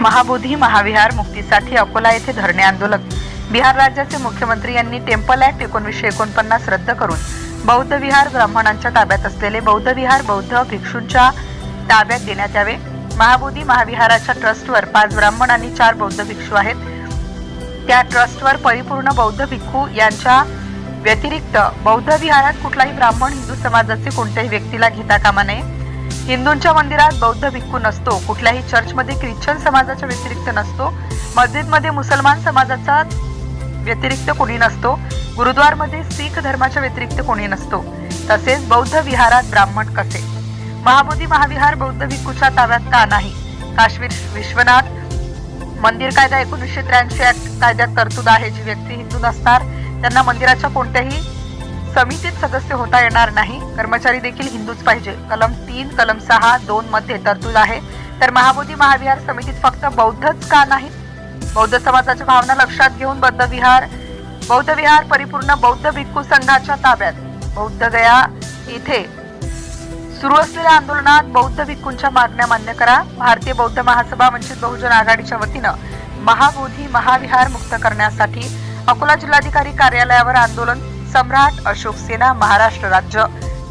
महाबोधी महाविहार मुक्तीसाठी अकोला येथे धरणे आंदोलन बिहार राज्याचे मुख्यमंत्री यांनी टेम्पल ऍक्ट एकोणीसशे एकोणपन्नास रद्द करून बौद्ध विहार ब्राह्मणांच्या ताब्यात असलेले बौद्ध विहार बौद्ध भिक्षूंच्या ताब्यात देण्यात यावे. महाबोधी महाविहाराच्या ट्रस्टवर पाच ब्राह्मण आणि चार बौद्ध भिक्षू आहेत. त्या ट्रस्टवर परिपूर्ण बौद्ध भिक्खू यांच्या व्यतिरिक्त बौद्ध विहारात कुठलाही ब्राह्मण हिंदू समाजाचे कोणत्याही व्यक्तीला घेता कामा नये. हिंदूंच्या मंदिरात बौद्ध भिक्खू नसतो कुठल्याही चर्चमध्ये ख्रिश्चन समाजाच्या व्यतिरिक्त नसतो मस्जिदमध्ये मुसलमान समाजाचा व्यतिरिक्त कोणी नसतो गुरुद्वारमध्ये सिख धर्माच्या व्यतिरिक्त कोणी नसतो. तसेच बौद्ध विहारात ब्राह्मण कसे? महाबोधी महाविहार बौद्ध भिक्खूच्या ताब्यात का नाही? काश्मीर विश्वनाथ मंदिर कायदा एकोणीसशे त्र्याऐंशी ऍक्ट कायद्यात तरतूद आहे जी व्यक्ती हिंदू नसणार त्यांना मंदिराच्या कोणत्याही समितीत सदस्य होता येणार नाही. कर्मचारी देखील हिंदूच पाहिजे. कलम तीन कलम सहा दोन मध्ये तरतूद आहे. तर महाबोधी महाविहार समितीत फक्त बौद्धच का नाही? बौद्ध समाजाच्या भावना लक्षात घेऊन बौद्ध विहार बौद्ध विहार परिपूर्ण बौद्ध भिक्खू संघाच्या ताब्यात. बौद्ध गया इथे सुरू असलेल्या आंदोलनात बौद्ध भिक्खूंच्या मागण्या मान्य करा. भारतीय बौद्ध महासभा वंचित बहुजन आघाडीच्या वतीनं महाबोधी महाविहार मुक्त करण्यासाठी अकोला जिल्हाधिकारी कार्यालयावर आंदोलन सम्राट अशोक सेना महाराष्ट्र राज्य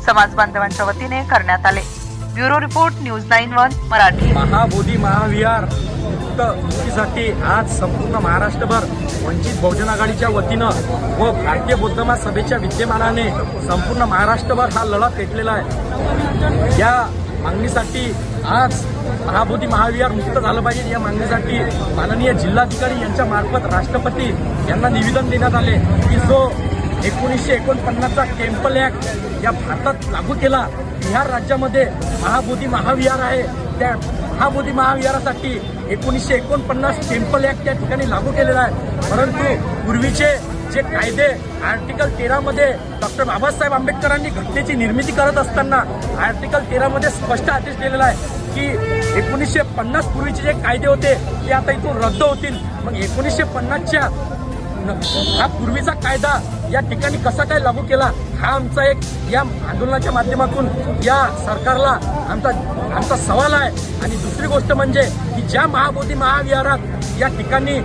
समाज बांधवांच्या वतीने करण्यात आले. Bureau report news nine one Marathi. Mahabodhi Mahavihar मुक्त मुक्तीसाठी आज संपूर्ण महाराष्ट्रभर वंचित बहुजन आघाडीच्या वतीनं व भारतीय बौद्ध महासभेच्या विद्यमानाने संपूर्ण महाराष्ट्रभर हा लढा पेटलेला आहे. या मागणीसाठी आज महाबोधी महाविहार मुक्त झालं पाहिजे. या मागणीसाठी माननीय जिल्हाधिकारी यांच्या मार्फत राष्ट्रपती यांना निवेदन देण्यात आले की जो एकोणीसशे एकोणपन्नासचा टेम्पल ॲक्ट या भारतात लागू केला. बिहार राज्यामध्ये महाबोधी महाविहार आहे. त्या महाबोधी महाविहारासाठी एकोणीसशे एकोणपन्नास टेम्पल ॲक्ट त्या ठिकाणी लागू केलेला आहे. परंतु पूर्वीचे जे कायदे आर्टिकल तेरामध्ये डॉक्टर बाबासाहेब आंबेडकरांनी घटनेची निर्मिती करत असताना आर्टिकल तेरामध्ये स्पष्ट आदेश दिलेला आहे की एकोणीसशे पन्नास पूर्वीचे जे कायदे होते ते आता इथून रद्द होतील. मग एकोणीसशे पन्नासच्या हा पूर्वीचा कायदा या ठिकाणी कसा काय लागू केला हा आमचा एक या आंदोलनाच्या माध्यमातून या सरकारला आमचा आमचा सवाल आहे. आणि दुसरी गोष्ट म्हणजे की ज्या महाबोधी महाविहारात या ठिकाणी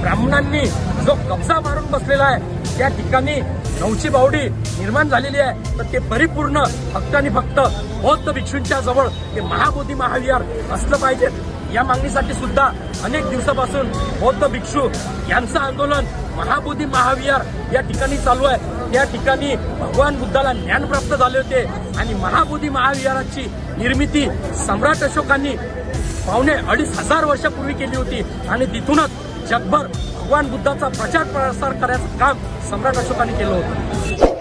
ब्राह्मणांनी जो कब्जा मारून बसलेला आहे त्या ठिकाणी नऊची बावडी निर्माण झालेली आहे. तर ते परिपूर्ण फक्त आणि फक्त बौद्ध भिक्षूंच्या जवळ ते महाबोधी महाविहार असलं पाहिजे. या मागणीसाठी सुद्धा अनेक दिवसापासून बौद्ध भिक्षू यांचं आंदोलन महाबोधी महाविहार या ठिकाणी चालू आहे. त्या ठिकाणी भगवान बुद्धाला ज्ञान प्राप्त झाले होते आणि महाबोधी महाविहाराची निर्मिती सम्राट अशोकांनी पावणे अडीच हजार वर्षापूर्वी केली होती. आणि तिथूनच जगभर भगवान बुद्धाचा प्रचार प्रसार करायचं काम सम्राट अशोकांनी केलं होतं.